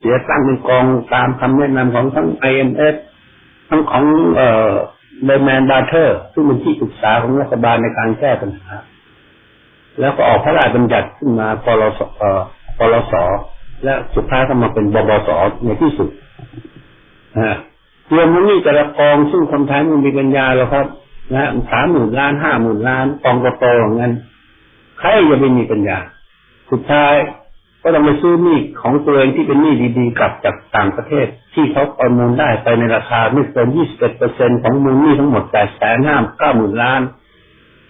เสียตั้งเป็นกองตามคำแนะนำของทั้งไอเอ็มเอสทั้งของเอ่อเดแมนบาเทอร์ซึ่งเป็นที่ปรึกษาของรัฐบาลในการแก้ปัญหา แล้วก็ออกพระราชบัญญัติขึ้นมาปลสเอ่อปลสและสุดท้ายก็มาเป็นบบสในที่สุดฮะรวมทั้งนี้แต่ละกองซึ่งคนไทยมันมีปัญญาแล้วครับนะสามหมื่นล้านห้าหมื่นล้านกองกระโตอย่างนั้นใครจะไม่มีปัญญา สุดท้าย ก็ต้องไปซื้อหนี้ของตัวเองที่เป็นหนี้ดีๆกลับจากต่างประเทศ ที่เขาประมูลได้ไปในราคาไม่เกินยี่สิบเอ็ดเปอร์เซ็นของมูลหนี้ทั้งหมดแปดแสนห้าเก้าหมื่นล้าน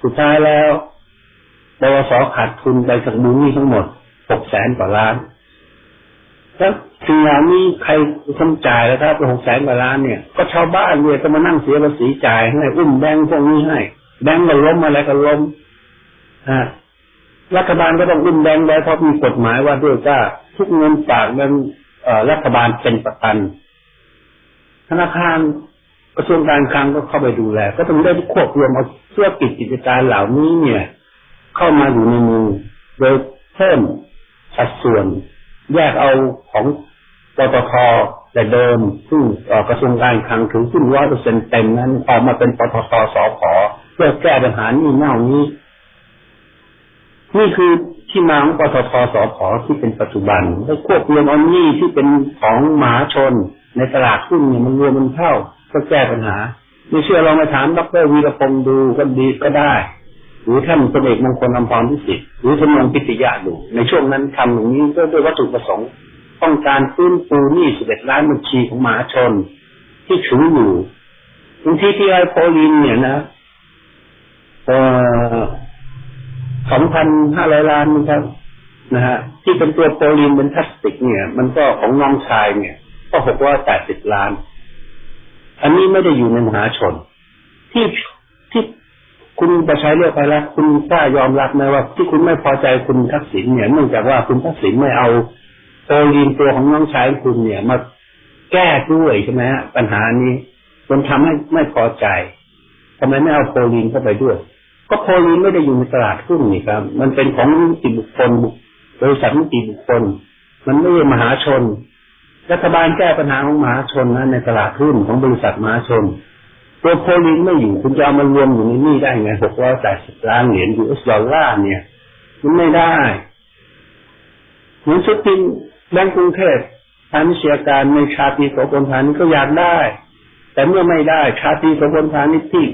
สุดท้ายแล้วบวสขาดทุนไปจากมูลหนี้ทั้งหมดหกแสนกว่าล้านแล้วสิ่งเหล่านี้ใครทำจ่ายแล้วครับหกแสนกว่าล้านเนี่ย ก็ชาวบ้านเนี่ยจะมานั่งเสียภาษีจ่ายให้อุ้มแบงค์พวกนี้ให้ แบงค์ก็ล้มอะไรก็ล้มฮะ รัฐบาลก็ต้องอุ้มแบงค์ไว้เพราะมีกฎหมายว่าด้วยว่าทุกเงินฝากเงินรัฐบาลเป็นประกัน ธนาคารกระทรวงการคลังก็เข้าไปดูแล ก็ต้องได้ควบรวมเอาเพื่อปิดกิจการเหล่านี้เนี่ย เข้ามาอยู่ในมือโดยเพิ่มสัดส่วนแยกเอาของปตทแต่เดิมซึ่งกระทรวงการคลังถึงขึ้นร้อยเปอร์เซ็นเต็มนั้นออกมาเป็นปตทสพเพื่อแก้ปัญหานี้เน่านี้ นี่คือที่มาของปตทสพที่เป็นปัจจุบันแล้วควบรวมเอาหนี้ที่เป็นของหมาชน ในตลาดหุ้นเนี่ยมันรวมมันเท่าก็แก้ปัญหาไม่เชื่อลองมาถามดรวีรพงศ์ดูก็ดีก็ได้ หรือท่านพลเอกมงคลอภรพิสิทธิ์หรือท่านงพิติยาดูในช่วงนั้นทำอย่างนี้ก็ด้วยวัตถุประสงค์ต้องการฟื้นฟูหนี้สิบเอ็ดล้านบัญชีของหมาชน ที่ถืออยู่บางทีที่ไอโพลินเนี่ยนะ สองพันห้าร้อยล้านนะครับนะฮะที่เป็นตัวโพลินเป็นพลาสติกเนี่ย มันก็ของน้องชายเนี่ย ก็หกร้อยแปดสิบล้าน อันนี้ไม่ได้อยู่ในมหาชน ที่ที่คุณประชัยเลือกไปแล้วคุณกล้ายอมรับไหมว่าที่คุณไม่พอใจคุณทักษิณเนี่ยเนื่องจากว่าคุณทักษิณไม่เอาโอลีนตัวของน้องชายคุณเนี่ยมาแก้ด้วยใช่ไหมฮะปัญหานี้มันทำให้ไม่พอใจทำไมไม่เอาโพลีนเข้าไปด้วย ก็โพลีนไม่ได้อยู่ในตลาดหุ้นนี่ครับ มันเป็นของนิติบุคคลบริษัทนิติบุคคล มันไม่ใช่มหาชน รัฐบาลแก้ปัญหาของมหาชนนะในตลาดหุ้นของบริษัทมหาชน ตัวโพลินไม่อยู่คุณจะเอามารวมอยู่ในนี่ได้ไงหกร้อยแปดสิบล้านเหรียญยูเอสดอลลาร์เนี่ยมันไม่ได้เหมือนสุดทินแบงก์กรุงเทพทางวิชาการในชาติโสพลพาณิชก็อยากได้ แต่เมื่อไม่ได้ชาติโสพลพาณิชย์ที่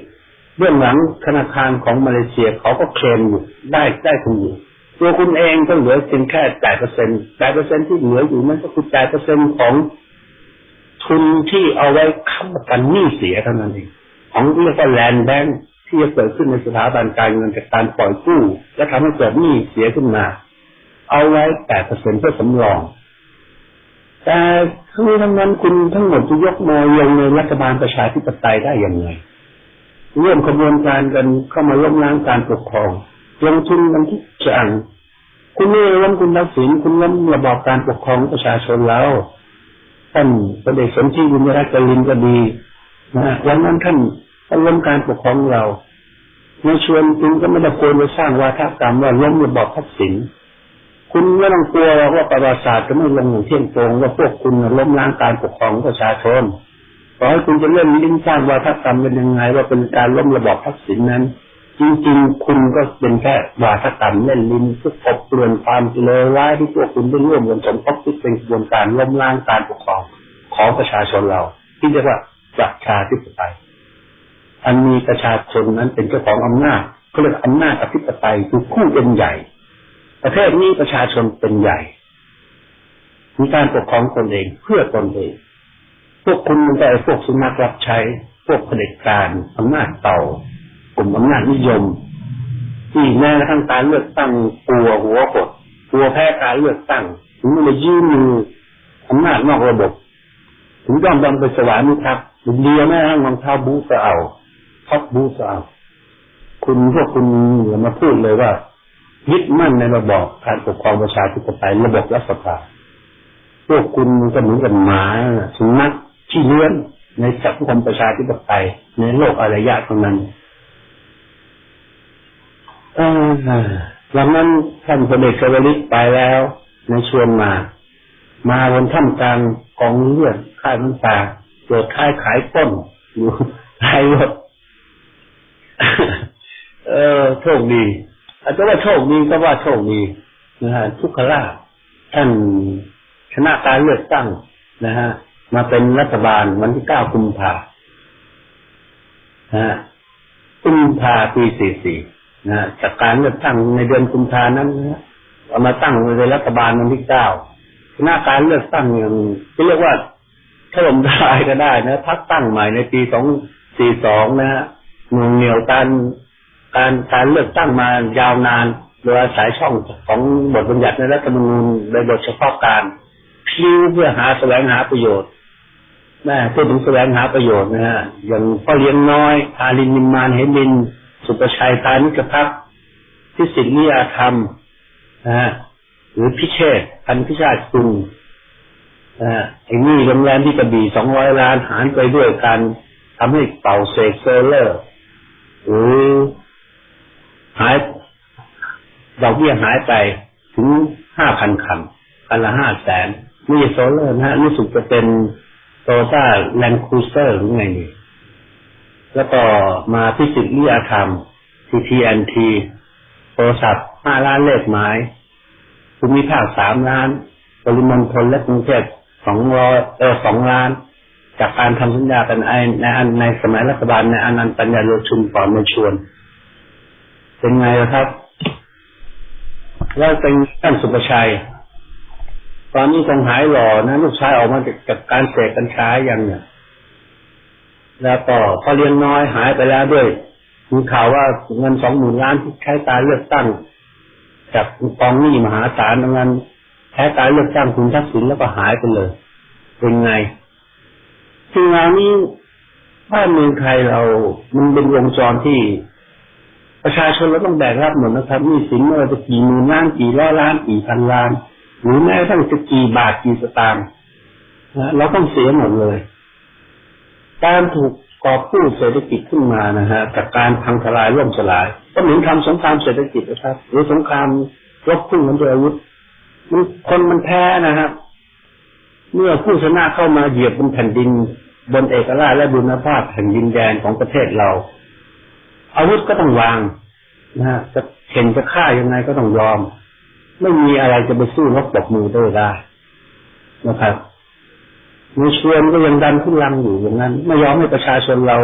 เบื้องหลังธนาคารของมาเลเซียเขาก็เคลมอยู่ได้ได้คุณอยู่ตัวคุณเองก็เหลือเพียงแค่จ่ายเปอร์เซ็นต์จ่ายเปอร์เซ็นต์ที่เหลืออยู่นั่นก็คือจ่ายเปอร์เซ็นต์ของทุนที่เอาไว้ค้ำประกันหนี้เสียเท่านั้นเองของเรียกว่าแลนด์แบงค์ที่จะเกิดขึ้นในสถาบันการเงินจากการปล่อยกู้และทำให้เกิดหนี้เสียขึ้นมา เอาไว้แปดเปอร์เซ็นเพื่อสำรอง แต่ทั้งทั้งนั้นคุณทั้งหมดจะยกมอยงในรัฐบาลประชาธิปไตยได้อย่างไร ร่วมขบวนการกันเข้ามาล้มล้างการปกครองลงทุนกันทุกอย่างคุณไม่ล้มคุณทักษิณคุณล้มระบอบการปกครองประชาชนแล้วท่านประเดชสนที่บุญรัตนลินก็ดีนะวันนั้นท่านท่านล้มการปกครองเราในชวนคุณก็ไม่ได้ควรไปสร้างวาทกรรมว่าล้มระบอบทักษิณคุณไม่ต้องกลัวว่าประวัติศาสตร์จะไม่ลงอย่างเที่ยงตรงว่าพวกคุณล้มล้างการปกครองประชาชน ต่อให้คุณจะเล่นลิ้นสร้างวาทกรรมเป็นยังไง ว่าเป็นการล้มระบอบทักษิณนั้น จริงๆ คุณก็เป็นแค่วาทกรรมเล่นลิ้นเพื่อปบเปลี่ยนความเลวร้ายที่พวกคุณได้ร่วมกันสมทบที่เป็นกระบวนการล้มล้างการปกครองของประชาชนเรา ที่เรียกว่าประชาธิปไตยอันมีประชาชนนั้นเป็นเจ้าของอำนาจเขาเรียกอำนาจอธิปไตยคือผู้เป็นใหญ่ ประเทศนี้ประชาชนเป็นใหญ่มีการปกครองตนเองเพื่อตนเอง พวกคุณมันก็ไอ้พวกสุนัขรับใช้ พวกเผด็จการอำนาจเต่ากลุ่มอำนาจนิยม ที่แม้กระทั่งการเลือกตั้งกลัวหัวกดกลัวแพ้การเลือกตั้งถึงมันจะยื่นมืออำนาจนอกระบบถึงยอมยอมไปสวามิภักดิ์เดียแม่งรองเท้าบูสเอาท็อปบูสเอาคุณพวกคุณอย่ามาพูดเลยว่ายึดมั่นในระบอบการปกครองประชาธิปไตยระบบรัฐสภาพวกคุณก็เหมือนกับหมาสุนัข ที่เลื้อนในสังคมประชาธิปไตยในโลกอารยะตรงนั้นหลังนั้นท่านพลเอกชวลิตไปแล้วในชวนมา มาบนถ้ำกลางกองเลือดค่ายน้ำตาเกิดค่ายขายต้นอยู่ท้ายรถเออโชคดีอาจจะว่าโชคดีก็ว่าโชคดีนะฮะทุกขลาท่านชนะการเลือกตั้งนะฮะ มาเป็นรัฐบาลวันที่เก้ากุมภาฮะกุมภาปีสี่สี่นะจากการเลือกตั้งในเดือนกุมภานั้นนะเอามาตั้งเป็นรัฐบาลวันที่เก้าชนะการเลือกตั้งอย่างที่เรียกว่าถล่มทลายก็ได้นะพักตั้งใหม่ในปีสองสี่สองนะฮะมืองเหนียวการการการเลือกตั้งมายาวนานโดยอาศัยช่องของบทบัญญัติในรัฐธรรมนูญโดยบทเฉพาะการพิ้วเพื่อหาแสวงหาประโยชน์ แม่พูดถึงแสวงหาประโยชน์นะฮะอย่างพ่อเลี้ยงน้อยทารินนิมมานเฮมิน สุประชัยตานิกพักพิสิทธินิยาธรรมนะฮะหรือพิเชษพันพิชาติคุณนะฮะไอ้นี่โรงแรมที่กระบี่สองร้อยล้านหารไปด้วยการทำให้เป่าเสกเซอร์เลอร์หรือหายดอกเบี้ยหายไปถึงห้าพันคันคันละห้าแสนนี่โซลเลอร์นะฮะรู้สึกจะเป็น โตต้าแลนคูเซอร์หรือไงนี่แล้วก็มาพิสิทธิ์วิทยาธรรม TTNT โทรศัพท์ห้าล้านเลขหมายภูมิภาคสามล้าน ปริมณฑลและกรุงเทพสองร้อยเออสองล้าน จากการทำสัญญากันในในในสมัยรัฐบาลในอนันต์ปัญญาโยชุนก่อนมาชวน เป็นไงครับ แล้วเป็นท่านสุประชัย ตอนนี้คงหายหล่อนะลูกชายออกมาจากการเสกกัญชาอย่างเนี่ยแล้วก็พอเลี้ยงน้อยหายไปแล้วด้วยมีข่าวว่าเงินสองหมื่นล้านที่ใช้การเลือกตั้ง จากกองหนี้มหาศาลเงินแพ้การเลือกตั้งคุณทักษิณแล้วก็หายไปเลย เป็นไงทีงานนี้บ้านเมืองไทยเรา มันเป็นวงจรที่ ประชาชนเราต้องแบกรับหมดนะครับนี่สินไม่ว่าจะกี่หมื่นล้านกี่ร้อยล้านกี่พันล้าน หรือแม้กระทั่งจะกี่บาทกี่สตางค์เราต้องเสียหมดเลย การถูกกอบกู้เศรษฐกิจขึ้นมานะฮะจากการพังทลายร่วมสลาย ก็เหมือนทำสงครามเศรษฐกิจนะครับ หรือสงครามรบพุ่งกันด้วยอาวุธมันคนมันแพ้นะครับ เมื่อผู้ชนะเข้ามาเหยียบบนแผ่นดิน บนเอกราชและบุญภาพแห่งดินแดนของประเทศเรา อาวุธก็ต้องวางนะฮะจะเข็นจะฆ่ายังไงก็ต้องยอม ไม่มีอะไรจะไปสู้รบปบมือได้ได้นะครับมีชวนก็ยังดันขึ้นลังอยู่อย่างนั้น ไม่ยอมให้ประชาชนเรา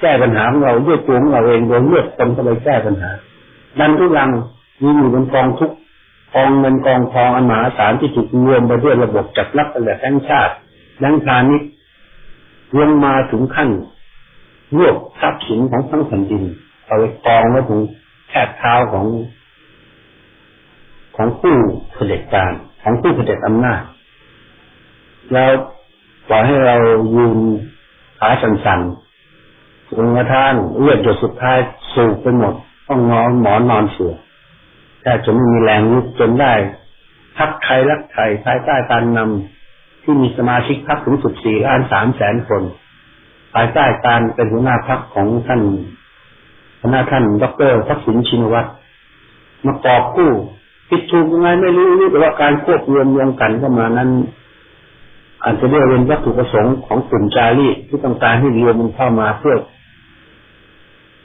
แก้ปัญหาของเราด้วยตัวของเราเองโดยเลือกคนเข้าไปแก้ปัญหา ดันทุลังมีอยู่บนกองทุกกองเงินกองทองอันมหาศาลที่ถูกรวมไปด้วยระบบจัดรับตลาดแห่งชาติดังพาณิชย์ลงมาถึงขั้นรวบทรัพย์สินของทั้งแผ่นดินเอาไปกองไว้ถึงแทบเท้าของ ของผู้เผด็จการของผู้เผด็จอำนาจ แล้วปล่อยให้เรายืนขาสั่นๆจนกระทั่งเลือดหยดสุดท้ายสูบไปหมดต้องนอนหมอนนอนเสือแต่จนไม่มีแรงลุกจนได้พักไทยรักไทยภายใต้การนำที่มีสมาชิกพักถึงสุดสี่ล้านสามแสนคน ภายใต้การเป็นหัวหน้าพักของท่านหัวหน้าท่านดรทักษิณชินวัตรมาต่อคู่ ผิดถูกยังไงไม่รู้รู้แต่ว่าการควบรวมรวมกันเข้ามานั้นอาจจะเรียกเป็นวัตถุประสงค์ของกลุ่มจารีที่ต้องการให้รวมมันเข้ามาเพื่อ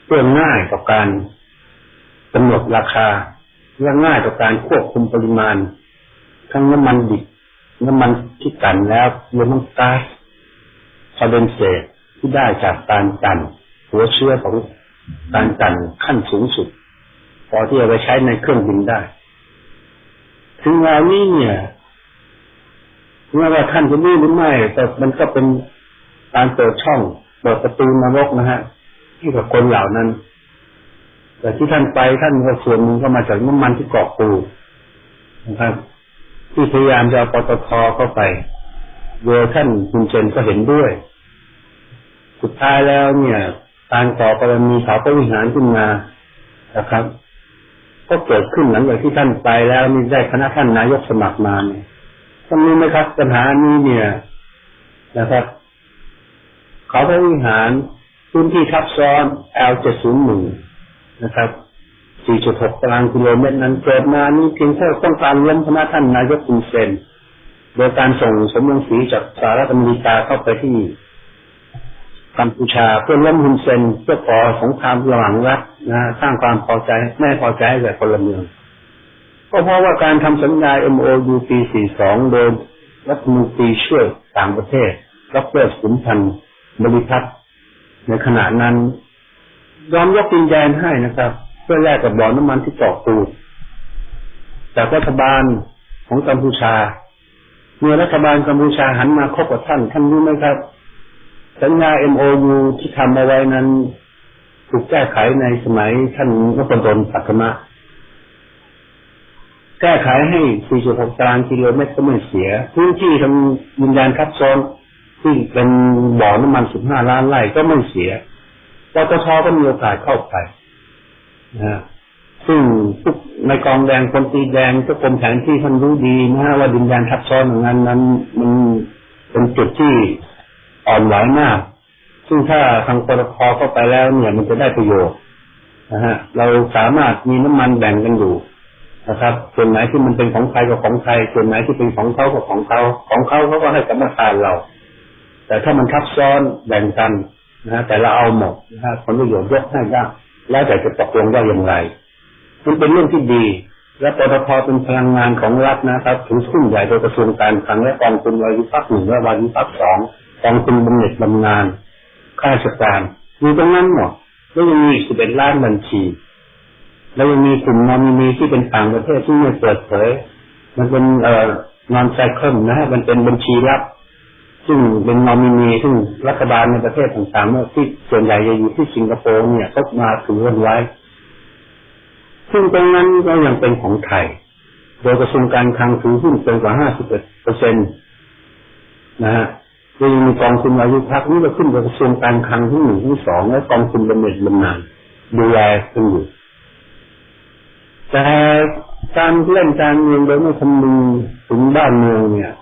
เพื่อง่ายต่อการกำหนดราคาเพื่อง่ายต่อการควบคุมปริมาณ ทั้งน้ำมันดิบน้ำมันที่กันแล้วรวมทั้งก๊าซคาร์บอนเซตที่ได้จากการกันหัวเชื้อของการกันขั้นสูงสุด พอที่จะไปใช้ในเครื่องบินได้ ถึงเวลานี้เนี่ยเมื่อว่าท่านจะรู้หรือไม่ แต่มันก็เป็นการเปิดช่องเปิดประตูนรกนะฮะที่กับคนเหล่านั้น แต่ที่ท่านไปท่านก็ส่วนหนึ่งก็มาจากน้ำมันที่เกาะปูนะครับ ที่พยายามจะเอาปตทเข้าไปโดยท่านคุณเจนก็เห็นด้วย สุดท้ายแล้วเนี่ย การต่อปรมีสาวพระวิหารขึ้นมานะครับ ก็เกิดขึ้นหลังจากที่ท่านไปแล้วมีได้คณะท่านนายกสมัครมาเนี่ยท่านรู้ไหมครับปัญหานี้เนี่ยนะครับเขาพระวิหารพื้นที่ทับซ้อน L701 นะครับ 4.6 ตารางกิโลเมตรนั้นเกิดมานี่เพียงแค่ต้องการล้มคณะท่านนายกคุณเซนโดยการส่งสมรงสีจากสหรัฐอเมริกาเข้าไปที่ กัมพูชาเพื่อล้มฮุนเซนเพื่อขอสงครามระหว่างรัฐนะสร้างความพอใจไม่พอใจให้แก่พลเมือง ก็เพราะว่าการทำสัญญา MOU ปี 42 โดยรัฐมนตรีช่วยต่างประเทศดรสุนพันธ์บริพัตรในขณะนั้นยอมยกดินแดนให้นะครับ เพื่อแลกกับบ่อน้ำมันที่เกาะปูดจากรัฐบาลของกัมพูชาเมื่อรัฐบาลกัมพูชาหันมาคบกับท่าน ท่านรู้ไหมครับ สัญญา MOU ที่ทำเอาไว้นั้น ถูกแก้ไขในสมัยท่านนพดลปัตมะ แก้ไขให้ 4.6 ตารางกิโลเมตรก็ไม่เสีย พื้นที่ทำยินยานทับซ้อนที่เป็นบ่อน้ำมัน 15 ล้านไร่ก็ไม่เสียปตทก็มีโอกาสเข้าไปนะซึ่งทุกในกองแดงคนตีแดงก็กรมแผนที่ท่านรู้ดีนะฮะว่าดินแดนทับซ้อนอย่างนั้นนั้น มันเป็นจุดที่ อ่อนไหวมาก ซึ่งถ้าทางปตทเข้าไปแล้วเนี่ยมันจะได้ประโยชน์นะฮะ เราสามารถมีน้ำมันแบ่งกันอยู่นะครับ ส่วนไหนที่มันเป็นของใครก็ของใครส่วนไหนที่เป็นของเขาก็ของเขา ของเขาเขาก็ให้กรรมการเรา แต่ถ้ามันทับซ้อนแบ่งกันนะฮะแต่เราเอาหมดนะฮะผลประโยชน์ยกให้ได้แล้วแต่จะตกลงได้อย่างไร มันเป็นเรื่องที่ดี และปตทเป็นพลังงานของรัฐนะครับถือหุ้นใหญ่โดยกระทรวงการคลังและกองทุนวายุพักหนึ่งและวายุพักสอง กองทุนบำเหน็จบำนาญข้าราชการมีตรงนั้นหมดแล้วยังมีสิบเอ็ดล้านบัญชี แล้วยังมีกลุ่มนอมินีที่เป็นต่างประเทศที่ไม่เปิดเผย มันเป็นเอ่อนอนไซเคิลนะฮะมันเป็นบัญชีลับ ซึ่งเป็นนอมินีซึ่งรัฐบาลในประเทศต่างๆที่ส่วนใหญ่จะอยู่ที่สิงคโปร์เนี่ยก็มาถือกันไว้ ซึ่งตรงนั้นก็ยังเป็นของไทย โดยกระทรวงการคลังถือหุ้นเกินกว่าห้าสิบเปอร์เซ็นต์นะฮะ โดยมีกองทุนอายุพักนี่ก็ขึ้นกับกระทรวงการคลังที่หนึ่งที่สองและกองทุนบำเหน็จบำนาญดูแลกันอยู่แต่การเล่นการเมืองโดยไม่คำนึงถึงบ้านเมืองเนี่ย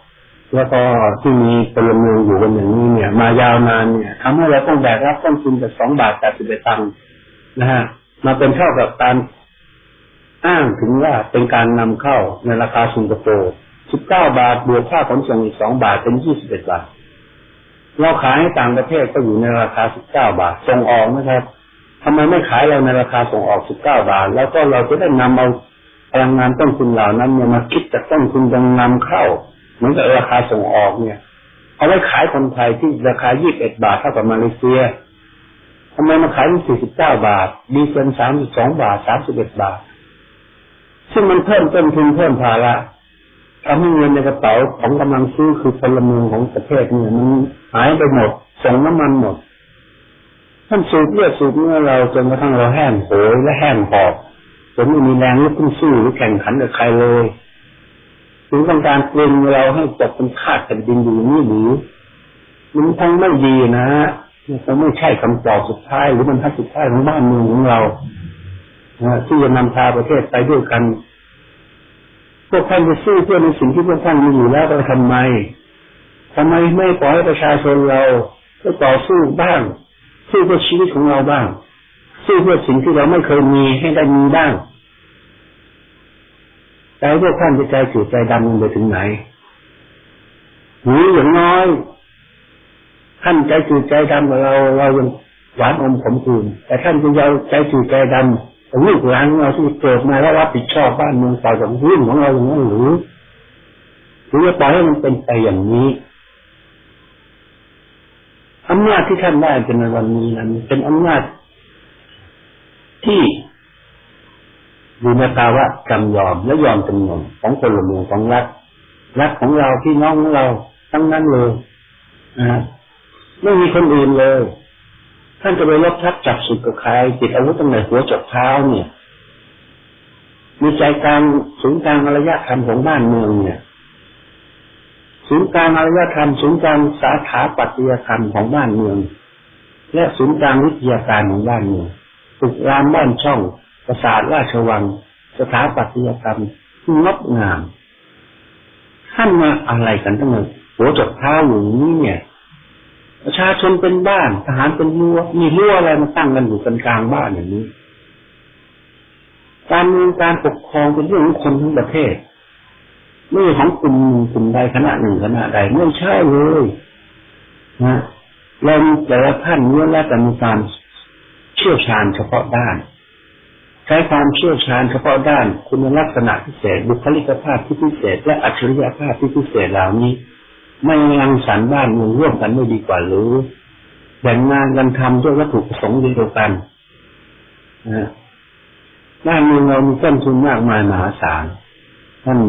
แล้วก็ที่มีพลเมืองอยู่กันอย่างนี้เนี่ย มายาวนานเนี่ยทำให้เราต้องแบกรับต้นทุนจากสองบาทแปดสิบเอ็ดตังค์นะฮะมาเป็นเท่ากับการอ้างถึงว่าเป็นการนำเข้าในราคาสิงคโปร์19บเก้าบาทบวกค่าขนส่งอีก2บาทเป็น21บาท เราขายให้ต่างประเทศก็อยู่ในราคา19บาท ส่งออกนะครับทำไมไม่ขายเราในราคาส่งออก19บาท แล้วก็เราจะได้นำเอาพลังงานต้นทุนเหล่านั้นเนี่ยมาคิดจากต้นทุนดังนำเข้าเหมือนกับราคาส่งออกเนี่ย เอาไว้ขายคนไทยที่ราคา21บาทเท่ากับมาเลเซียทำไมมาขายที่49บาท ดีเซล32บาท31บาท ซึ่งมันเพิ่มต้นทุนเพิ่มภาระ ทำให้เงินในกระเป๋าของกำลังซื้อคือพลเมืองของประเทศเนี่ยมันหายไปหมดส่งน้ำมันหมดท่านสูบเลือดสูบเมื่อเราจนกระทั่งเราแห้งโหยและแห้งหอบจนไม่มีแรงลุกขึ้นสู้หรือแข่งขันกับใครเลยถึงต้องการเปลี่ยนเราให้จบเป็นขาดแผ่นดินอยู่นี่หรือมันคงไม่ดีนะฮะมันไม่ใช่คำตอบสุดท้ายหรือมันทัดสุดท้ายของบ้านเมืองของเราที่จะนำพาประเทศไปด้วยกัน พวกท่านจะสู้เพื่อในสิ่งที่พวกท่านมีอยู่แล้วเราทำไมทำไมไม่ปล่อยประชาชนเราก็ต่อสู้บ้าง สู้เพื่อชีวิตของเราบ้าง สู้เพื่อสิ่งที่เราไม่เคยมีให้ได้มีบ้างแต่พวกท่านจะใจจืดใจดำไปถึงไหนหรืออย่างน้อยท่านใจจืดใจดำกับเราเรายังหวานอมขมขื่นแต่ท่านจะยาวใจจืดใจดำ ลูกหลานเราที่เกิดมาแล้วรับผิดชอบบ้านเมืองต่อจากรุ่นของเราอย่างนั้นหรือหรือจะปล่อยให้มันเป็นไปอย่างนี้อำนาจที่ท่านได้เป็นในวันนี้นั้นเป็นอำนาจที่อยู่ในภาวะจำยอมและยอมจำนนของคนละเมืองของรัฐรัฐของเราพี่น้องของเราทั้งนั้นเลยนะไม่มีคนอื่นเลย ท่านจะไปลบทับจับสุดกับใครติดอาวุธตั้งแต่หัวจดเท้าเนี่ยมีใจกลางศูนย์กลางอารยธรรมของบ้านเมืองเนี่ยศูนย์กลางอารยธรรมศูนย์กลางสาขาปัตยธรรมของบ้านเมือง และศูนย์กลางวิทยาการของบ้านเมืองตึกรามบ้านช่องปราสาทราชวัง สถาปัตยกรรมงดงามท่านมาอะไรกันทั้งหมดหัวจดเท้าอย่างนี้เนี่ย ประชาชนเป็นบ้าน ทหารเป็นรั้วมีรั้วอะไรมาตั้งกันอยู่กันกลางบ้านอย่างนี้ การเมืองการปกครองเป็นเรื่องของคนทั้งประเทศไม่ใช่ของกลุ่มหนึ่งกลุ่มใดคณะหนึ่งคณะใดไม่ใช่เลยนะเรามีแต่ละท่านเนื้อและแต่มีความเชี่ยวชาญเฉพาะด้าน ใช้ความเชี่ยวชาญเฉพาะด้าน คุณลักษณะพิเศษ บุคลิกภาพที่พิเศษ และอัจฉริยภาพที่พิเศษเหล่านี้ ไม่รังสรรค์บ้านเมืองร่วมกันไม่ดีกว่าหรือแบ่งงานกันทำด้วยวัตถุประสงค์เดียวกันนะบ้านเมืองเรามีต้นทุนมากมายมหาศาลท่าน